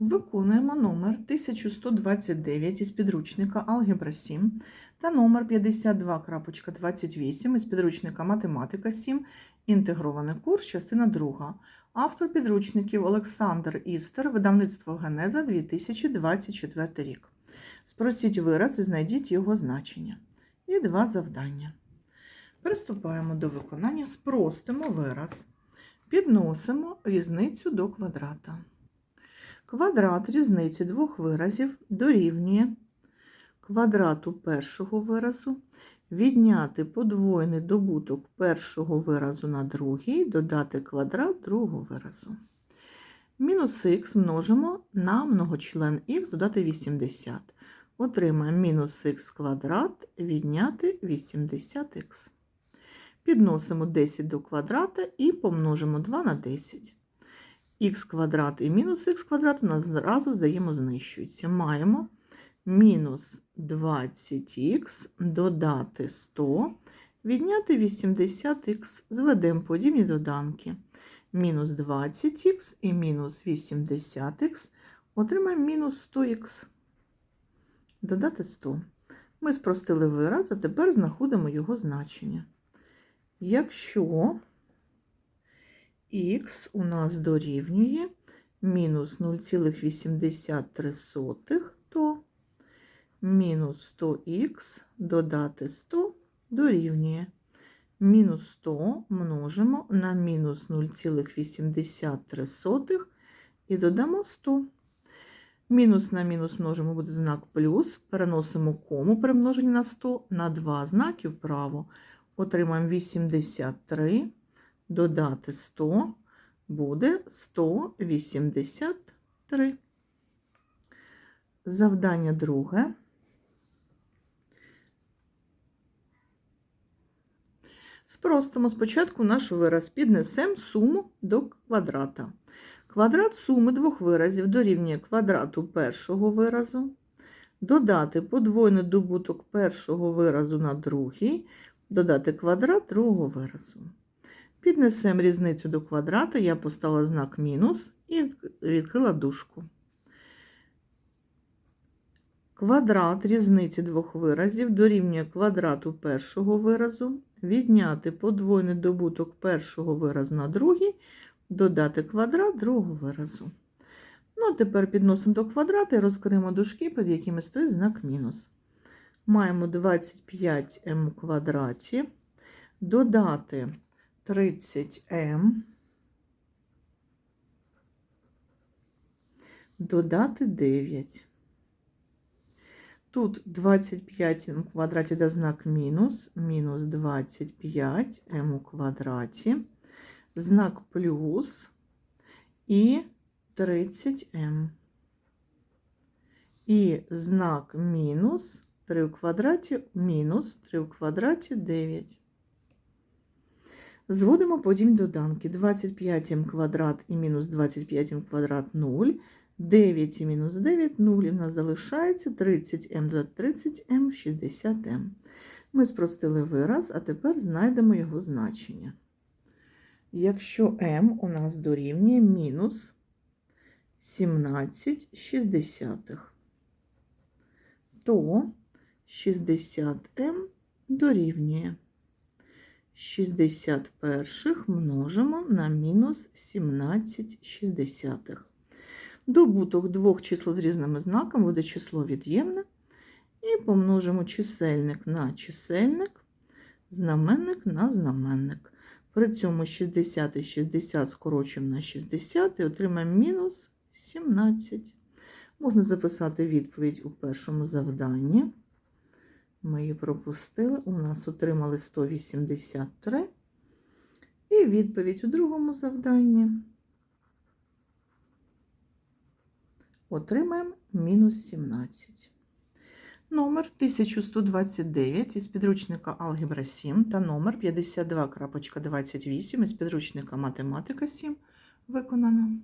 Виконуємо номер 1129 із підручника Алгебра 7 та номер 52.28 із підручника Математика 7, інтегрований курс, частина 2. Автор підручників Олександр Істер, видавництво Генеза 2024 рік. Спросіть вираз і знайдіть його значення. І два завдання. Приступаємо до виконання, спростимо вираз. Підносимо різницю до квадрата. Квадрат різниці двох виразів дорівнює квадрату першого виразу, відняти подвоєний добуток першого виразу на другий, додати квадрат другого виразу. Мінус х множимо на многочлен х, додати 80. Отримаємо мінус х квадрат відняти 80х. Підносимо 10 до квадрата і помножимо 2 на 10 х квадрат і мінус х квадрат у нас зразу взаємознищуються. Маємо мінус 20х додати 100, відняти 80х, зведемо подібні доданки. Мінус 20х і мінус 80х отримаємо мінус 100х. Додати 100. Ми спростили вираз, а тепер знаходимо його значення. Якщо х у нас дорівнює мінус 0,83, то мінус 100х додати 100 дорівнює. Мінус 100 множимо на мінус 0,83 і додамо 100. Мінус на мінус множимо буде знак плюс, переносимо кому при на 100 на 2 знаки вправо. Отримаємо 83 додати 100 буде 183. Завдання друге. Спростимо спочатку наш вираз, піднесемо суму до квадрата. Квадрат суми двох виразів дорівнює квадрату першого виразу, додати подвойний добуток першого виразу на другий, додати квадрат другого виразу. Піднесемо різницю до квадрата, я поставила знак мінус і відкрила дужку. Квадрат різниці двох виразів дорівнює квадрату першого виразу, відняти подвойний добуток першого виразу на другий, додати квадрат другого виразу. Ну, а тепер підносимо до квадрата і розкриємо дужки, під якими стоїть знак мінус. Маємо 25m у квадраті, додати 30m, додати 9. Тут 25 в квадраті де знак мінус, мінус 25 m у квадраті, знак плюс і 30m. І знак мінус 3 в квадраті, мінус 3 в квадраті 9. Зводимо подібні доданки. 25м квадрат і мінус 25м квадрат 0. 9 і мінус 9 0. І в нас залишається 30м додати 30м 60м. Ми спростили вираз, а тепер знайдемо його значення. Якщо m у нас дорівнює мінус 17 шістдесятих, то 60m дорівнює 61 множимо на мінус 17 шістдесятих. Добуток двох чисел з різними знаками буде число від'ємне. І помножимо чисельник на чисельник, знаменник на знаменник. При цьому 60 і 60 скорочуємо на 60 і отримаємо мінус 17. Можна записати відповідь у першому завданні. Ми її пропустили. У нас отримали 183. І відповідь у другому завданні. Отримаємо мінус 17. Номер 1129 із підручника Алгебра 7 та номер 52.28 із підручника Математика 7 виконано.